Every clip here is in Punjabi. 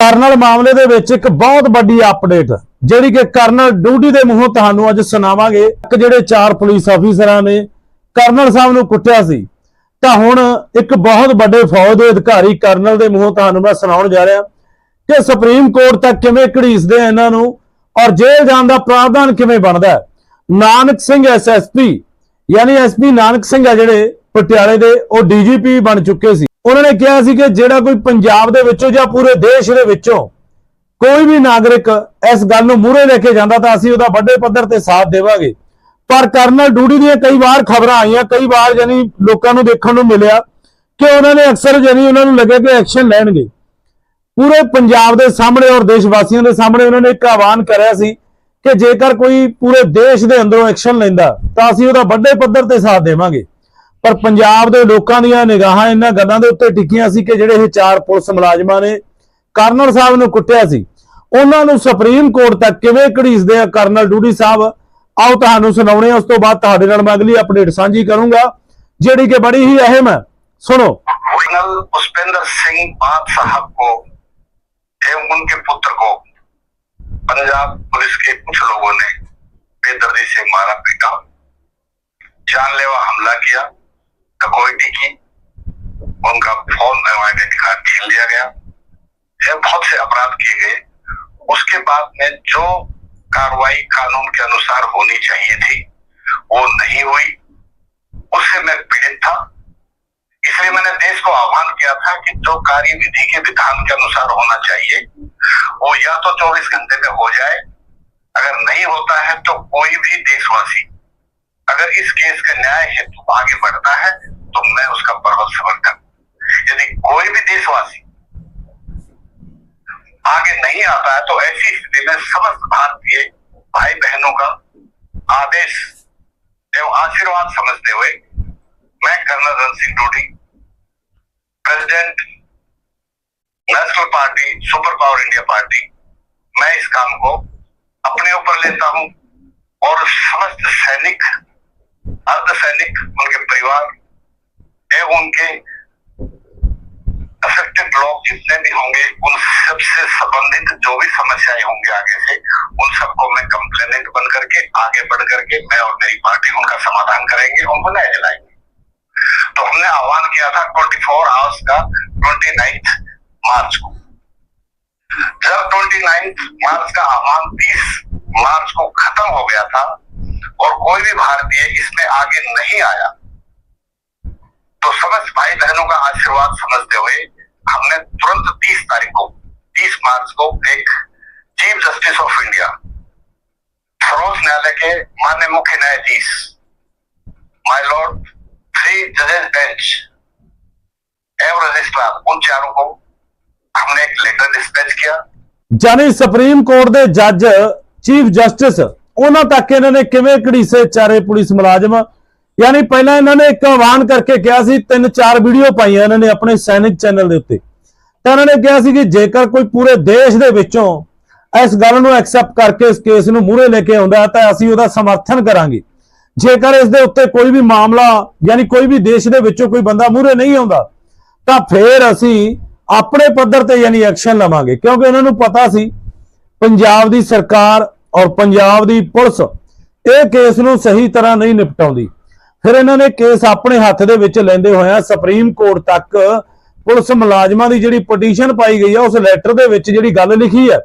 ਕਰਨਲ ਮਾਮਲੇ ਦੇ ਵਿੱਚ ਇੱਕ ਬਹੁਤ ਵੱਡੀ ਅਪਡੇਟ ਜਿਹੜੀ ਕਿ ਕਰਨਲ ਡਿਊਟੀ ਦੇ ਮੂੰਹੋਂ ਤੁਹਾਨੂੰ ਅੱਜ ਸੁਣਾਵਾਂਗੇ। ਇੱਕ ਜਿਹੜੇ ਚਾਰ ਪੁਲਿਸ ਅਫੀਸਰਾਂ ਨੇ, ਕਰਨਲ ਸਾਹਿਬ ਨੂੰ ਕੁੱਟਿਆ ਸੀ। ਤਾਂ ਹੁਣ ਇੱਕ ਬਹੁਤ ਵੱਡੇ ਫੌਜ ਦੇ ਅਧਿਕਾਰੀ ਕਰਨਲ ਦੇ ਮੂੰਹੋਂ ਤੁਹਾਨੂੰ ਮੈਂ ਸੁਣਾਉਣ ਜਾ ਰਿਹਾ ਕਿ ਸੁਪਰੀਮ ਕੋਰਟ ਤੱਕ ਕਿਵੇਂ ਘੜੀਸਦੇ ਆ ਇਹਨਾਂ ਨੂੰ ਔਰ ਜੇਲ੍ਹ ਜਾਣ ਦਾ ਪ੍ਰਾਵਧਾਨ ਕਿਵੇਂ ਬਣਦਾ ਨਾਨਕ ਸਿੰਘ ਐਸਐਸਪੀ ਯਾਨੀ ਐਸਪੀ ਨਾਨਕ ਸਿੰਘ ਆ ਜਿਹੜੇ ਪਟਿਆਲੇ ਦੇ, ਉਹ ਡੀਜੀਪੀ ਬਣ ਚੁੱਕੇ ਸੀ। ਉਹਨਾਂ ਨੇ ਕਿਹਾ ਸੀ ਕਿ ਜਿਹੜਾ ਕੋਈ ਪੰਜਾਬ ਦੇ ਵਿੱਚੋਂ ਜਾਂ ਪੂਰੇ ਦੇਸ਼ ਦੇ ਵਿੱਚੋਂ ਕੋਈ ਵੀ ਨਾਗਰਿਕ ਇਸ ਗੱਲ ਨੂੰ ਮੂਹਰੇ ਲੈ ਕੇ ਜਾਂਦਾ ਤਾਂ ਅਸੀਂ ਉਹਦਾ ਵੱਡੇ ਪੱਧਰ ਤੇ ਸਾਥ ਦੇਵਾਂਗੇ। ਪਰ ਕਰਨਲ ਡਿਊਟੀ ਦੀਆਂ ਕਈ ਵਾਰ ਖਬਰਾਂ ਆਈਆਂ, ਕਈ ਵਾਰ ਯਾਨੀ ਲੋਕਾਂ ਨੂੰ ਦੇਖਣ ਨੂੰ ਮਿਲਿਆ ਕਿ ਉਹਨਾਂ ਨੇ ਅਕਸਰ ਯਾਨੀ ਉਹਨਾਂ ਨੂੰ ਲੱਗਿਆ ਕਿ ਐਕਸ਼ਨ ਲੈਣਗੇ। ਪੂਰੇ ਪੰਜਾਬ ਦੇ ਸਾਹਮਣੇ ਔਰ ਦੇਸ਼ ਵਾਸੀਆਂ ਦੇ ਸਾਹਮਣੇ ਉਹਨਾਂ ਨੇ ਇੱਕ ਆਹਵਾਨ ਕਰਿਆ ਸੀ ਕਿ ਜੇਕਰ ਕੋਈ ਪੂਰੇ ਦੇਸ਼ ਦੇ ਅੰਦਰੋਂ ਐਕਸ਼ਨ ਲੈਂਦਾ ਤਾਂ ਅਸੀਂ ਉਹਦਾ ਵੱਡੇ ਪੱਧਰ ਤੇ ਸਾਥ ਦੇਵਾਂਗੇ। ਪਰ ਪੰਜਾਬ ਦੇ ਲੋਕਾਂ ਦੀਆਂ ਨਿਗਾਹਾਂ ਇਹਨਾਂ ਗੱਲਾਂ ਦੇ ਉੱਤੇ ਟਿਕੀਆਂ ਸੀ ਕਿ ਜਿਹੜੇ ਇਹ ਚਾਰ ਪੁਲਿਸ ਮੁਲਾਜ਼ਮਾਂ ਨੇ ਕਰਨਲ ਸਾਹਿਬ ਨੂੰ ਕੁੱਟਿਆ ਸੀ ਉਹਨਾਂ ਨੂੰ ਸੁਪਰੀਮ ਕੋਰਟ ਤੱਕ ਕਿਵੇਂ ਘੜੀਸਦੇ ਆ ਕਰਨਲ ਡੂਡੀ ਸਾਹਿਬ ਆਓ ਤੁਹਾਨੂੰ ਸੁਣਾਉਣੇ ਆ ਉਸ ਤੋਂ ਬਾਅਦ ਤੁਹਾਡੇ ਨਾਲ ਮੈਂ ਅਗਲੀ ਅਪਡੇਟ ਸਾਂਝੀ ਕਰੂੰਗਾ ਜਿਹੜੀ ਕਿ ਬੜੀ ਹੀ ਅਹਿਮ ਹੈ ਸੁਣੋ कर्नल पुष्पेंद्र सिंह मान साहब को एवं उनके पुत्र को पंजाब पुलिस के कुछ लोगों ने बेदर्दी से मारा पीटा जानलेवा हमला किया डकैती की, उनका फ़ोन आइडेंटी कार्ड छीन लिया गया। एवं बहुत से अपराध किए गए। उसके बाद में जो कार्रवाई कानून के अनुसार होनी चाहिए थी, वो नहीं हुई। उससे मैं पीड़ित था। इसलिए मैंने देश को आह्वान किया था कि जो कार्य विधि के विधान के अनुसार होना चाहिए, वो या तो 24 घंटे में हो जाए। अगर नहीं होता है तो कोई भी देशवासी अगर इस केस का न्याय हेतु आगे बढ़ता है तो मैं उसका प्रबल समर्थन यदि कोई भी देशवासी आगे नहीं आता है तो ऐसी स्थिति में समस्त भारतीय भाई बहनों का आदेश एवं आशीर्वाद समझते हुए मैं colonel Ran Singh Dodi, president, national party, super power India party, मैं इस काम को अपने ऊपर लेता हूँ और समस्त सैनिक अर्ध सैनिक उनके परिवार, एवं उनके अफेक्टेड लोग जितने भी होंगे, उन सबसे संबंधित जो भी समस्याएँ होंगी आगे से, उन सबको मैं कंप्लेनेंट बन करके, आगे बढ़ करके मैं और मेरी पार्टी उनका समाधान करेंगे उनको न्याय दिलाएँगे तो हमने आह्वान किया था 24 आवर्स का 29 मार्च को। जब 29 मार्च का आह्वान 30 मार्च को खत्म हो गया था और कोई भी भारतीय इसमें आगे नहीं आया तो समझ भाई बहनों का आशीर्वाद समझते हुए हमने तुरंत 30 तारीख को 30 मार्च को एक चीफ जस्टिस ऑफ इंडिया सर्वोच्च न्यायालय के मान्य मुख्य न्यायाधीश माय लॉर्ड थ्री जजेस बेंच एवं रजिस्ट्रार उन चारों को हमने एक लेटर डिस्पैच किया जानी सुप्रीम कोर्ट के जज चीफ जस्टिस ਉਹਨਾਂ ਤੱਕ ਇਹਨਾਂ ਨੇ ਕਿਵੇਂ ਘੜੀਸੇ ਚਾਰੇ ਪੁਲਿਸ ਮੁਲਾਜ਼ਮ? ਯਾਨੀ ਪਹਿਲਾਂ ਇਹਨਾਂ ਨੇ ਇੱਕ ਆਹਵਾਨ ਕਰਕੇ ਕਿਹਾ ਸੀ, ਤਿੰਨ ਚਾਰ ਵੀਡੀਓ ਪਾਈਆਂ ਇਹਨਾਂ ਨੇ ਆਪਣੇ ਸੈਨਿਕ ਚੈਨਲ ਦੇ ਉੱਤੇ। ਤਾਂ ਇਹਨਾਂ ਨੇ ਕਿਹਾ ਸੀ ਕਿ ਜੇਕਰ ਕੋਈ ਪੂਰੇ ਦੇਸ਼ ਦੇ ਵਿੱਚੋਂ ਇਸ ਗੱਲ ਨੂੰ ਐਕਸੈਪਟ ਕਰਕੇ ਇਸ ਕੇਸ ਨੂੰ ਮੂਹਰੇ ਲੈ ਕੇ ਆਉਂਦਾ ਹੈ ਤਾਂ ਅਸੀਂ ਉਹਦਾ ਸਮਰਥਨ ਕਰਾਂਗੇ। ਜੇਕਰ ਇਸ ਦੇ ਉੱਤੇ ਕੋਈ ਵੀ ਮਾਮਲਾ, ਯਾਨੀ ਕੋਈ ਵੀ ਦੇਸ਼ ਦੇ ਵਿੱਚੋਂ ਕੋਈ ਬੰਦਾ ਮੂਹਰੇ ਨਹੀਂ ਆਉਂਦਾ, ਤਾਂ ਫੇਰ ਅਸੀਂ ਆਪਣੇ ਪੱਧਰ ਤੇ ਯਾਨੀ ਐਕਸ਼ਨ ਲਵਾਂਗੇ। ਕਿਉਂਕਿ ਇਹਨਾਂ ਨੂੰ ਪਤਾ ਸੀ, ਪੰਜਾਬ ਦੀ ਸਰਕਾਰ ਔਰ ਪੰਜਾਬ ਦੀ ਪੁਲਿਸ ਇਹ ਕੇਸ ਨੂੰ ਸਹੀ ਤਰ੍ਹਾਂ ਨਹੀਂ ਨਿਪਟਾਉਂਦੀ। ਫਿਰ ਇਹਨਾਂ ਨੇ ਕੇਸ ਆਪਣੇ ਹੱਥ ਦੇ ਵਿੱਚ ਲੈਂਦੇ ਹੋਇਆ ਸੁਪਰੀਮ ਕੋਰਟ ਤੱਕ ਪੁਲਿਸ ਮੁਲਾਜ਼ਮਾਂ ਦੀ ਜਿਹੜੀ ਪਟੀਸ਼ਨ ਪਾਈ ਗਈ ਹੈ ਉਸ ਲੈਟਰ ਦੇ ਵਿੱਚ ਜਿਹੜੀ ਗੱਲ ਲਿਖੀ ਹੈ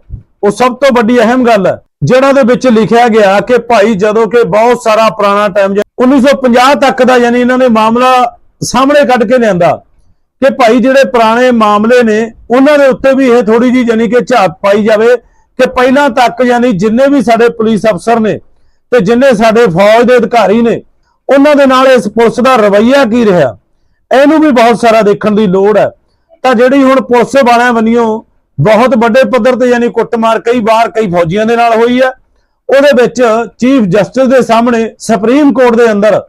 ਉਹ ਸਭ ਤੋਂ ਵੱਡੀ ਅਹਿਮ ਗੱਲ ਹੈ ਜਿਹੜਾ ਦੇ ਵਿੱਚ ਲਿਖਿਆ ਗਿਆ ਕਿ ਭਾਈ ਜਦੋਂ ਕਿ ਬਹੁਤ ਸਾਰਾ ਪੁਰਾਣਾ ਟਾਈਮ 1950 ਤੱਕ ਦਾ ਯਾਨੀ ਇਹਨਾਂ ਨੇ ਮਾਮਲਾ ਸਾਹਮਣੇ ਕੱਢ ਕੇ ਲਿਆਂਦਾ ਕਿ ਭਾਈ ਜਿਹੜੇ ਪੁਰਾਣੇ ਮਾਮਲੇ ਨੇ, ਉਹਨਾਂ ਦੇ ਉੱਤੇ ਵੀ ਇਹ ਥੋੜੀ ਜੀ ਯਾਨੀ ਕਿ ਝਾਤ ਪਾਈ ਜਾਵੇ ਕਿ ਪਹਿਲਾਂ ਤੱਕ ਯਾਨੀ ਜਿੰਨੇ ਵੀ ਸਾਡੇ ਪੁਲਿਸ ਅਫਸਰ ਨੇ ਤੇ ਜਿੰਨੇ ਸਾਡੇ ਫੌਜ ਦੇ ਅਧਿਕਾਰੀ ਨੇ, ਉਹਨਾਂ ਦੇ ਨਾਲ ਇਸ ਪੁਲਿਸ ਦਾ ਰਵੱਈਆ ਕੀ ਰਿਹਾ? ਇਹਨੂੰ ਵੀ ਬਹੁਤ ਸਾਰਾ ਦੇਖਣ ਦੀ ਲੋੜ ਹੈ। ਤਾਂ ਜਿਹੜੀ ਹੁਣ ਪੁਲਿਸ ਵਾਲਿਆਂ ਵੱਲੋਂ ਬਹੁਤ ਵੱਡੇ ਪੱਧਰ ਤੇ ਯਾਨੀ ਕੁੱਟਮਾਰ ਕਈ ਵਾਰ ਕਈ ਫੌਜੀਆਂ ਦੇ ਨਾਲ ਹੋਈ ਹੈ। ਉਹਦੇ ਵਿੱਚ ਚੀਫ ਜਸਟਿਸ ਦੇ ਸਾਹਮਣੇ ਸੁਪਰੀਮ ਕੋਰਟ ਦੇ ਅੰਦਰ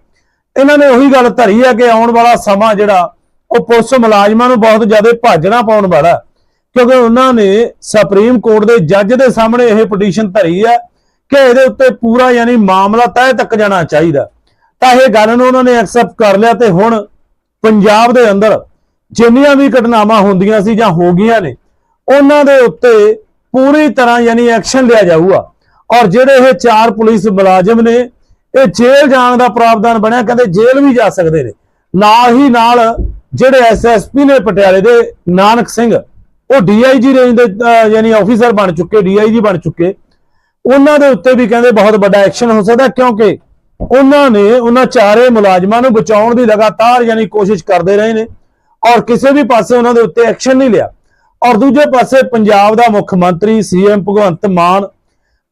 ਇਹਨਾਂ ਨੇ ਉਹੀ ਗੱਲ ਧਰੀ ਹੈ ਕਿ ਆਉਣ ਵਾਲਾ ਸਮਾਂ ਜਿਹੜਾ ਉਹ ਪੁਲਿਸ ਮੁਲਾਜ਼ਮਾਂ ਨੂੰ ਬਹੁਤ ਜ਼ਿਆਦਾ ਭਾਜਣਾ ਪਾਉਣ ਵਾਲਾ ਕਿਉਂਕਿ ਉਹਨਾਂ ਨੇ ਸੁਪਰੀਮ ਕੋਰਟ ਦੇ ਜੱਜ ਦੇ ਸਾਹਮਣੇ ਇਹ ਪਟੀਸ਼ਨ ਧਰੀ ਹੈ ਕਿ ਇਹਦੇ ਉੱਤੇ ਪੂਰਾ ਯਾਨੀ ਮਾਮਲਾ ਤੈਅ ਤੱਕ ਜਾਣਾ ਚਾਹੀਦਾ। ਤਾਂ ਇਹ ਗੱਲ ਨੂੰ ਉਹਨਾਂ ਨੇ ਐਕਸੈਪਟ ਕਰ ਲਿਆ ਤੇ ਹੁਣ ਪੰਜਾਬ ਦੇ ਅੰਦਰ ਜਿੰਨੀਆਂ ਵੀ ਘਟਨਾਵਾਂ ਹੁੰਦੀਆਂ ਸੀ ਜਾਂ ਹੋ ਗਈਆਂ ਨੇ, ਉਹਨਾਂ ਦੇ ਉੱਤੇ ਪੂਰੀ ਤਰ੍ਹਾਂ ਯਾਨੀ ਐਕਸ਼ਨ ਲਿਆ ਜਾਊਗਾ। ਔਰ ਜਿਹੜੇ ਇਹ ਚਾਰ ਪੁਲਿਸ ਮੁਲਾਜ਼ਮ ਨੇ, ਇਹ ਜੇਲ੍ਹ ਜਾਣ ਦਾ ਪ੍ਰਾਵਧਾਨ ਬਣਿਆ, ਕਹਿੰਦੇ ਜੇਲ੍ਹ ਵੀ ਜਾ ਸਕਦੇ ਨੇ। ਨਾਲ ਹੀ ਨਾਲ ਜਿਹੜੇ ਐਸਐਸਪੀ ਨੇ ਪਟਿਆਲੇ ਦੇ, ਨਾਨਕ ਸਿੰਘ ਉਹ ਡੀਆਈਜੀ ਰੇਂਜ ਦੇ ਅਹ, ਯਾਨੀ ਆਫੀਸਰ ਬਣ ਚੁੱਕੇ ਡੀਆਈਜੀ ਬਣ ਚੁੱਕੇ ਉਹਨਾਂ ਦੇ ਉੱਤੇ ਵੀ ਕਹਿੰਦੇ ਬਹੁਤ ਵੱਡਾ ਐਕਸ਼ਨ ਹੋ ਸਕਦਾ ਕਿਉਂਕਿ ਉਹਨਾਂ ਨੇ ਉਹਨਾਂ ਚਾਰੇ ਮੁਲਾਜ਼ਮਾਂ ਨੂੰ ਬਚਾਉਣ ਦੀ ਲਗਾਤਾਰ ਯਾਨੀ ਕੋਸ਼ਿਸ਼ ਕਰਦੇ ਰਹੇ ਨੇ ਔਰ ਕਿਸੇ ਵੀ ਪਾਸੇ ਉਹਨਾਂ ਦੇ ਉੱਤੇ ਐਕਸ਼ਨ ਨਹੀਂ ਲਿਆ। ਔਰ ਦੂਜੇ ਪਾਸੇ ਪੰਜਾਬ ਦਾ ਮੁੱਖ ਮੰਤਰੀ ਸੀਐਮ ਭਗਵੰਤ ਮਾਨ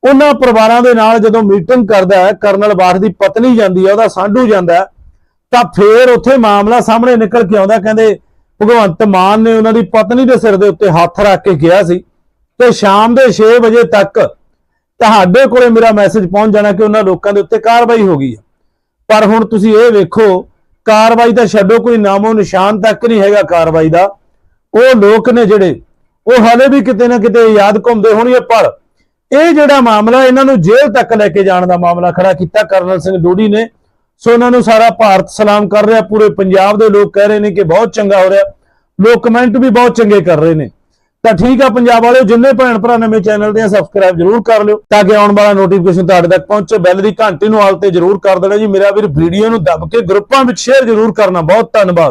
ਉਹਨਾਂ ਪਰਿਵਾਰਾਂ ਦੇ ਨਾਲ ਜਦੋਂ ਮੀਟਿੰਗ ਕਰਦਾ ਹੈ ਕਰਨਲ ਬਾਠ ਦੀ ਪਤਨੀ ਜਾਂਦੀ ਹੈ ਉਹਦਾ ਸਾਂਢੂ ਜਾਂਦਾ ਤਾਂ ਫੇਰ ਉੱਥੇ ਮਾਮਲਾ ਸਾਹਮਣੇ ਨਿਕਲ ਕੇ ਆਉਂਦਾ ਕਹਿੰਦੇ ਭਗਵੰਤ ਮਾਨ ਨੇ ਉਹਨਾਂ ਦੀ ਪਤਨੀ ਦੇ ਸਿਰ ਦੇ ਉੱਤੇ ਹੱਥ ਰੱਖ ਕੇ ਕਿਹਾ ਸੀ ਤੇ ਸ਼ਾਮ ਦੇ 6 ਵਜੇ ਤੱਕ ਤੁਹਾਡੇ ਕੋਲੇ ਮੇਰਾ ਮੈਸੇਜ ਪਹੁੰਚ ਜਾਣਾ ਕਿ ਉਹਨਾਂ ਲੋਕਾਂ ਦੇ ਉੱਤੇ ਕਾਰਵਾਈ ਹੋ ਗਈ ਹੈ। ਪਰ ਹੁਣ ਤੁਸੀਂ ਇਹ ਵੇਖੋ, ਕਾਰਵਾਈ ਤਾਂ ਛੱਡੋ, ਕੋਈ ਨਾਮੋ ਨਿਸ਼ਾਨ ਤੱਕ ਨਹੀਂ ਹੈਗਾ ਕਾਰਵਾਈ ਦਾ। ਉਹ ਲੋਕ ਨੇ ਜਿਹੜੇ, ਉਹ ਹਾਲੇ ਵੀ ਕਿਤੇ ਨਾ ਕਿਤੇ ਯਾਦ ਘੁੰਮਦੇ ਹੋਣਗੇ, ਪਰ ਇਹ ਜਿਹੜਾ ਮਾਮਲਾ ਇਹਨਾਂ ਨੂੰ ਜੇਲ੍ਹ ਤੱਕ ਲੈ ਕੇ ਜਾਣ ਦਾ ਮਾਮਲਾ ਖੜਾ ਕੀਤਾ ਕਰਨਲ ਸਿੰਘ ਡੋਡੀ ਨੇ ਸੋ ਇਹਨਾਂ ਨੂੰ ਸਾਰਾ ਭਾਰਤ ਸਲਾਮ ਕਰ ਰਿਹਾ, ਪੂਰੇ ਪੰਜਾਬ ਦੇ ਲੋਕ ਕਹਿ ਰਹੇ ਨੇ ਕਿ ਬਹੁਤ ਚੰਗਾ ਹੋ ਰਿਹਾ। ਲੋਕ ਕਮੈਂਟ ਵੀ ਬਹੁਤ ਚੰਗੇ ਕਰ ਰਹੇ ਨੇ। ਤਾਂ ਠੀਕ ਆ ਪੰਜਾਬ ਵਾਲਿਓ, ਜਿੰਨੇ ਭੈਣ ਭਰਾ ਨਵੇਂ ਚੈਨਲ ਦੇ ਆ ਸਬਸਕ੍ਰਾਈਬ ਜਰੂਰ ਕਰ ਲਿਓ, ਤਾਂ ਕਿ ਆਉਣ ਵਾਲਾ ਨੋਟੀਫਿਕੇਸ਼ਨ ਤੁਹਾਡੇ ਤੱਕ ਪਹੁੰਚੇ। ਬੈਲ ਦੀ ਘੰਟੀ ਨੂੰ ਆਲ ਤੇ ਜਰੂਰ ਕਰ ਦੇਣਾ ਜੀ। ਮੇਰਾ ਵੀਰ ਵੀਡੀਓ ਨੂੰ ਦੱਬ ਕੇ ਗਰੁੱਪਾਂ ਵਿੱਚ ਸ਼ੇਅਰ ਜਰੂਰ ਕਰਨਾ। ਬਹੁਤ ਧੰਨਵਾਦ।